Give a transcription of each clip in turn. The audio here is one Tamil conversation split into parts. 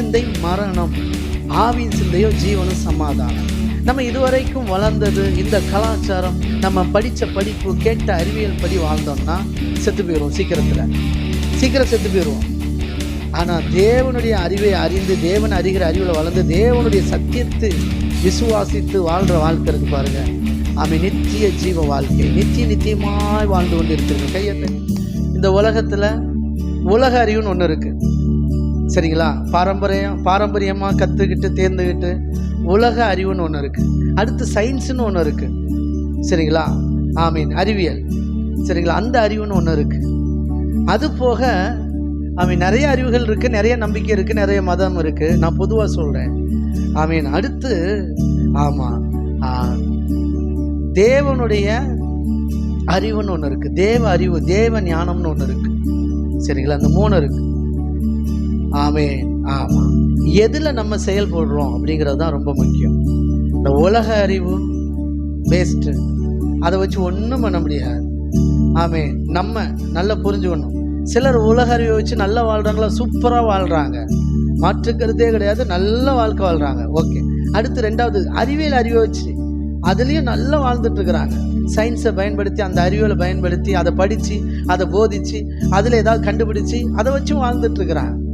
சிந்தை மரணம் ஆவியின் சிந்தையோ ஜீவனும் சமாதானம். நம்ம இதுவரைக்கும் வளர்ந்தது இந்த கலாச்சாரம் நம்ம படித்த படிப்பு கேட்ட அறிவியல் படி வாழ்ந்தோம்னா செத்து போயிடுவோம் சீக்கிரத்தில். சீக்கிரம் செத்து போயிடுவோம். ஆனால் தேவனுடைய அறிவை அறிந்து தேவன் அறிகிற அறிவில் வளர்ந்து தேவனுடைய சத்தியத்தை விசுவாசித்து வாழ்கிற வாழ்க்கை இருக்கு பாருங்க. அவன் நித்திய ஜீவ வாழ்க்கை. நித்திய நித்தியமாய் வாழ்ந்து கொண்டு இருக்கிறது கையத்தை இந்த உலகத்தில் உலக அறிவுன்னு ஒன்று இருக்குது சரிங்களா? பாரம்பரியம் பாரம்பரியமாக கற்றுக்கிட்டு தேர்ந்துக்கிட்டு உலக அறிவுன்னு ஒன்று இருக்குது அடுத்து சயின்ஸுன்னு ஒன்று இருக்குது சரிங்களா? ஆமீன். அறிவியல். சரிங்களா? அந்த அறிவுன்னு ஒன்று இருக்குது அது போக ஆமீன் நிறைய அறிவுகள் இருக்குது நிறைய நம்பிக்கை இருக்குது நிறைய மதம் இருக்குது நான் பொதுவாக சொல்கிறேன் ஆமீன். அடுத்து ஆமாம் ஆ, தேவனுடைய அறிவுன்னு ஒன்று இருக்குது தேவ அறிவு தேவ ஞானம்னு ஒன்று இருக்குது சரிங்களா? அந்த மூணு இருக்குது ஆமே ஆமா. எதில் நம்ம செயல்படுறோம் அப்படிங்கிறது தான் ரொம்ப முக்கியம். இந்த உலக அறிவு வேஸ்ட்டு அதை வச்சு ஒன்றும் பண்ண முடியாது. ஆமே நம்ம நல்லா புரிஞ்சுக்கணும். சிலர் உலக அறிவை வச்சு நல்லா வாழ்கிறாங்களா சூப்பராக வாழ்கிறாங்க மாற்றுக்கிறதே கிடையாது. நல்ல வாழ்க்கை வாழ்கிறாங்க ஓகே அடுத்து ரெண்டாவது அறிவியல் அறிவை வச்சு அதுலேயும் நல்லா வாழ்ந்துட்டுருக்குறாங்க. சயின்ஸை பயன்படுத்தி அந்த அறிவியலை பயன்படுத்தி அதை படித்து அதை போதித்து அதில் ஏதாவது கண்டுபிடிச்சி அதை வச்சும் வாழ்ந்துட்டுருக்குறாங்க.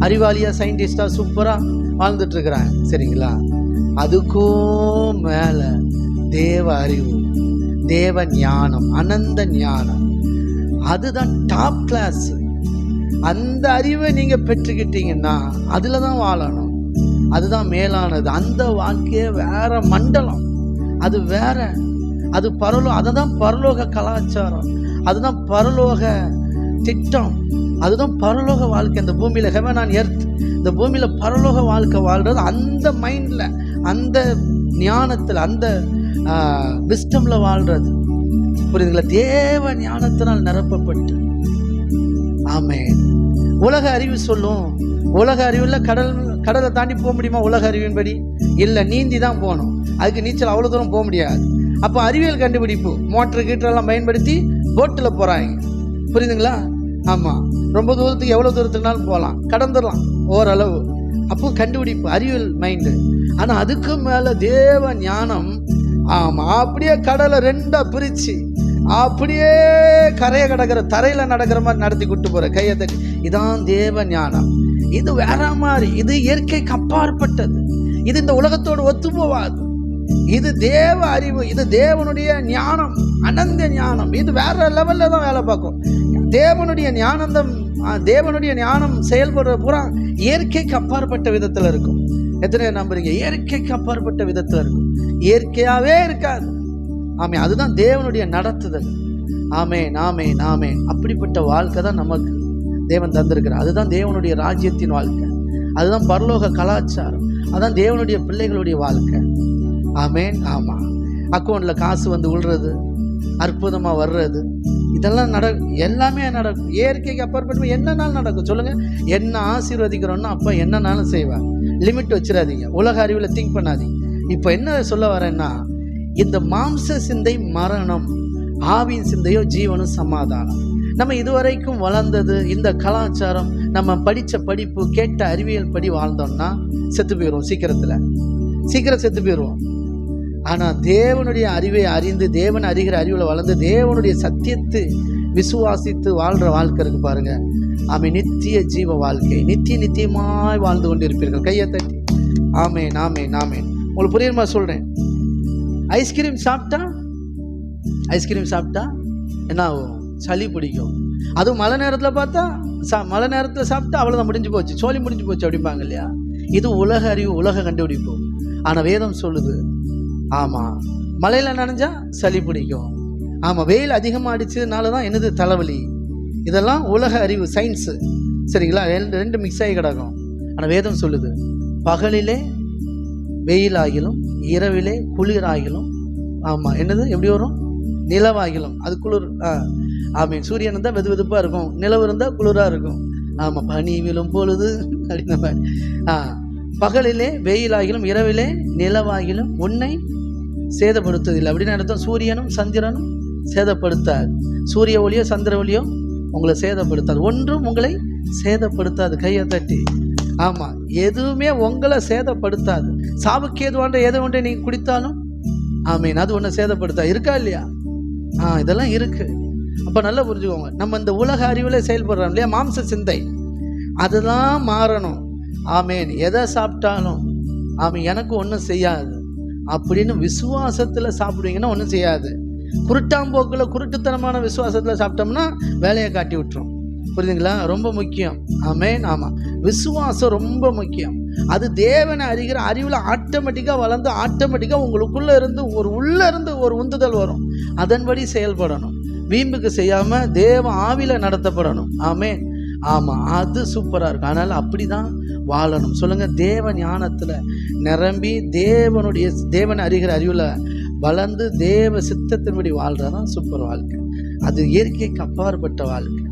அறிவாளியாக சயின்டிஸ்டாக சூப்பராக வாழ்ந்துட்டுருக்குறாங்க. சரிங்களா? அதுக்கும் மேலே தேவ அறிவு தேவ ஞானம் அனந்த ஞானம். அதுதான் டாப் கிளாஸ் அந்த அறிவை நீங்கள் பெற்றுக்கிட்டீங்கன்னா அதில் தான் வாழணும். அதுதான் மேலானது. அந்த வாழ்க்கையே வேற மண்டலம். அது வேற. அது பரலோ அதுதான் பரலோக கலாச்சாரம். அதுதான் பரலோக திட்டம். அதுதான் பரலோக வாழ்க்கை. இந்த பூமியில ஹெவன் ஆன் எர்த் இந்த பூமியில பரலோக வாழ்க்கை வாழ்றது அந்த மைண்ட்ல அந்த ஞானத்தில் அந்த விஸ்டம்ல வாழ்றது. புரியுதுங்களா? தேவ ஞானத்தினால் நிரப்பப்பட்டு. ஆமே உலக அறிவு சொல்லும். உலக அறிவில் கடல் கடலை தாண்டி போக முடியுமா உலக அறிவின்படி? இல்லை நீந்தி தான் போகணும். அதுக்கு நீச்சல் அவ்வளோ தூரம் போக முடியாது. அப்போ அறிவியல் கண்டுபிடிப்பு மோட்டர் கீட்டரெல்லாம் பயன்படுத்தி போட்டில் போகிறாங்க புரியுதுங்களா? ஆமாம் ரொம்ப தூரத்துக்கு எவ்வளோ தூரத்துக்குனாலும் போகலாம். கடந்துடலாம் ஓரளவு. அப்போ கண்டுபிடிப்பு அறிவியல் மைண்டு ஆனால் அதுக்கு மேலே தேவ ஞானம் ஆமாம் அப்படியே கடலை ரெண்டாக பிரித்து அப்படியே கரையை கடக்கிற தரையில் நடக்கிற மாதிரி நடத்தி கூட்டு போகிற கையை தட்டி. இதான் தேவ ஞானம். இது வேற மாதிரி இது இயற்கைக்கு அப்பாற்பட்டது. இது இந்த உலகத்தோடு ஒத்து போவாது இது தேவ அறிவு இது தேவனுடைய ஞானம் அனந்த ஞானம். இது வேற லெவல்ல தான் வேலை பார்க்கும். தேவனுடைய ஞானந்தம் தேவனுடைய ஞானம் செயல்படுற பூரா இயற்கைக்கு அப்பாற்பட்ட விதத்தில் இருக்கும். எத்தனை நம்புறீங்க? இயற்கைக்கு அப்பாற்பட்ட விதத்தில் இருக்கும். இயற்கையாவே இருக்காது. ஆமே அதுதான் தேவனுடைய நடத்துதல். ஆமே நாமே நாமே அப்படிப்பட்ட வாழ்க்கை தான் நமக்கு தேவன் தந்திருக்கிறார். அதுதான் தேவனுடைய ராஜ்யத்தின் வாழ்க்கை. அதுதான் பரலோக கலாச்சாரம். அதுதான் தேவனுடைய பிள்ளைகளுடைய வாழ்க்கை. ஆமேன். ஆமாம் அக்கௌண்ட்டில் காசு வந்து விழுறது அற்புதமாக வர்றது இதெல்லாம் நட எல்லாமே நடக்கும் இயற்கைக்கு அப்பாற்பட்டு என்னன்னாலும் நடக்கும். சொல்லுங்கள் என்ன ஆசீர்வதிக்கிறோன்னா அப்போ என்னன்னாலும் செய்வார். லிமிட் வச்சிடாதீங்க உலக அறிவில் திங்க் பண்ணாதீங்க. இப்போ என்ன சொல்ல வரேன்னா இந்த மாம்ச சிந்தை மரணம் ஆவியின் சிந்தையோ ஜீவனும் சமாதானம். நம்ம இதுவரைக்கும் வளர்ந்தது இந்த கலாச்சாரம் நம்ம படித்த படிப்பு கேட்ட அறிவியல் படி வாழ்ந்தோம்னா செத்து போயிடுவோம் சீக்கிரத்தில். சீக்கிரம் செத்து போயிடுவோம் ஆனால் தேவனுடைய அறிவை அறிந்து தேவன் அறிகிற அறிவில் வளர்ந்து தேவனுடைய சத்தியத்தை விசுவாசித்து வாழ்கிற வாழ்க்கை இருக்கு பாருங்க. ஆமை நித்திய ஜீவ வாழ்க்கை. நித்திய நித்தியமாய் வாழ்ந்து கொண்டிருப்பீர்கள். கையை தட்டி. ஆமே நாமே நாமே உங்களுக்கு புரியுமா சொல்கிறேன் ஐஸ்கிரீம் சாப்பிட்டா? ஐஸ்கிரீம் சாப்பிட்டா? என்ன ஆகும்? சளி பிடிக்கும். அதுவும் மழை நேரத்தில் பார்த்தா சா மழை நேரத்தில் சாப்பிட்டா அவ்வளோதான் முடிஞ்சு போச்சு. சோழி முடிஞ்சு போச்சு அப்படிம்பாங்க இல்லையா? இது உலக அறிவு உலக கண்டுபிடிப்பு. ஆனால் வேதம் சொல்லுது ஆமாம் மழையில் நனைஞ்சா சளி பிடிக்கும். ஆமாம் வெயில் அதிகமாக அடிச்சதுனால தான் என்னது தலைவலி? இதெல்லாம் உலக அறிவு சயின்ஸு சரிங்களா? ரெண்டு ரெண்டு மிக்ஸ் ஆகி கிடக்கும். ஆனால் வேதம் சொல்லுது பகலிலே வெயிலாகிலும் இரவிலே குளிராகிலும் ஆமாம் என்னது? எப்படி வரும்? நிலவாகிலும். அது குளிர் ஆ. ஆமீன். சூரியன் இருந்தால் வெது வெதுப்பாக இருக்கும். நிலவு இருந்தால் குளிராக இருக்கும். ஆமாம் பனி விழும் பொழுது அப்படின்ன மாதிரி. ஆ. பகலிலே வெயிலாகிலும் இரவிலே நிலவாகிலும் உன்னை சேதப்படுத்துவதில்லை. அப்படின்னு அர்த்தம் சூரியனும் சந்திரனும் சேதப்படுத்தாது. சூரிய ஒளியோ சந்திர ஒளியோ உங்களை சேதப்படுத்தாது. ஒன்றும் உங்களை சேதப்படுத்தாது கையை தட்டி. ஆமாம் எதுவுமே உங்களை சேதப்படுத்தாது. சாவுக்கு எதுவாண்ட எதை ஒன்றை நீங்கள் குடித்தாலும்? ஆமீன். அது ஒன்று சேதப்படுத்தா. இருக்கா இல்லையா? ஆ இதெல்லாம் இருக்குது அப்போ நல்லா புரிஞ்சுக்கோங்க. நம்ம இந்த உலக அறிவில் செயல்படுறோம் இல்லையா? மாம்ச சிந்தை. அதுதான் மாறணும். ஆமேன். எதை சாப்பிட்டாலும் ஆமீன் எனக்கு ஒன்றும் செய்யாது. அப்படின்னு விசுவாசத்தில் சாப்பிடுவீங்கன்னா ஒன்றும் செய்யாது. குருட்டாம்போக்கில் குருட்டுத்தனமான விசுவாசத்தில் சாப்பிட்டோம்னா வேலையை காட்டி விட்டுரும். புரியுதுங்களா? ரொம்ப முக்கியம். ஆமேன் ஆமாம் விசுவாசம் ரொம்ப முக்கியம். அது தேவனை அறிகிற அறிவில் ஆட்டோமேட்டிக்காக வளர்ந்து ஆட்டோமேட்டிக்காக உங்களுக்குள்ளே இருந்து ஒரு உள்ளே இருந்து ஒரு உந்துதல் வரும். அதன்படி செயல்படணும். வீம்புக்கு செய்யாமல் தேவ ஆவியில் நடத்தப்படணும். ஆமேன். ஆமாம் அது சூப்பராக இருக்கும். அதனால் அப்படி தான் வாழணும். சொல்லுங்கள் தேவ ஞானத்தில் நிரம்பி தேவனுடைய தேவனை அறிகிற அறிவில் வளர்ந்து தேவ சித்தத்தின்படி வாழ்கிறதான் சூப்பர் வாழ்க்கை. அது இயற்கைக்கு அப்பாற்பட்ட வாழ்க்கை.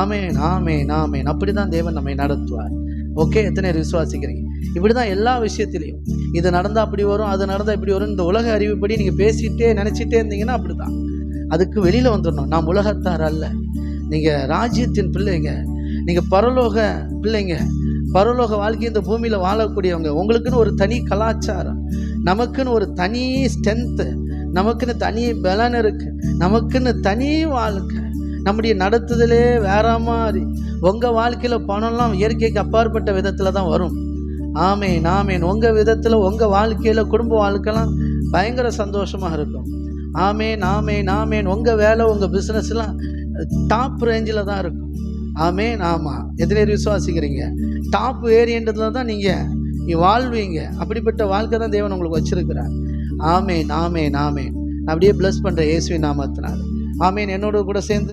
ஆமேன் ஆமேன் ஆமேன். அப்படி தான் தேவன் நம்மை நடத்துவார். ஓகே எத்தனை பேர் விசுவாசிக்கிறீங்க? இப்படி தான் எல்லா விஷயத்துலையும். இது நடந்தால் அப்படி வரும் அது நடந்தால் இப்படி வரும் இந்த உலக அறிவுப்படி நீங்கள் பேசிகிட்டே நினச்சிட்டே இருந்தீங்கன்னா அப்படி தான் அதுக்கு வெளியில் வந்துடணும். நாம் உலகத்தார் அல்ல. நீங்கள் ராஜ்யத்தின் பிள்ளைங்க. நீங்கள் பரலோக பிள்ளைங்க. பரலோக வாழ்க்கை இந்த பூமியில் வாழக்கூடியவங்க உங்களுக்குன்னு ஒரு தனி கலாச்சாரம் நமக்குன்னு ஒரு தனி ஸ்ட்ரென்த்து நமக்குன்னு தனி பலன் இருக்குது நமக்குன்னு தனி வாழ்க்கை. நம்முடைய நடத்துதலே வேற மாதிரி. உங்கள் வாழ்க்கையில் பணம்லாம் இயற்கைக்கு அப்பாற்பட்ட விதத்தில் தான் வரும். ஆமேன் ஆமேன். உங்கள் விதத்தில் உங்கள் வாழ்க்கையில் குடும்ப வாழ்க்கைலாம் பயங்கர சந்தோஷமாக இருக்கும். ஆமேன் ஆமேன் ஆமேன். உங்கள் வேலை உங்கள் பிஸ்னஸ்லாம் டாப் ரேஞ்சில் தான் இருக்கும். ஆமே. ஆமாம் எத்தனை பேர் விசுவாசிக்கிறீங்க. டாப் ஏரியன்றதுல தான் நீங்கள் நீ வாழ்வீங்க. அப்படிப்பட்ட வாழ்க்கை தான் தேவன் உங்களுக்கு வச்சிருக்கிறார். ஆமே நாமே நாமே நான் அப்படியே ப்ளஸ் பண்ணுறேன் இயேசுவின் நாமத்தினால. ஆமேன் என்னோட கூட சேர்ந்து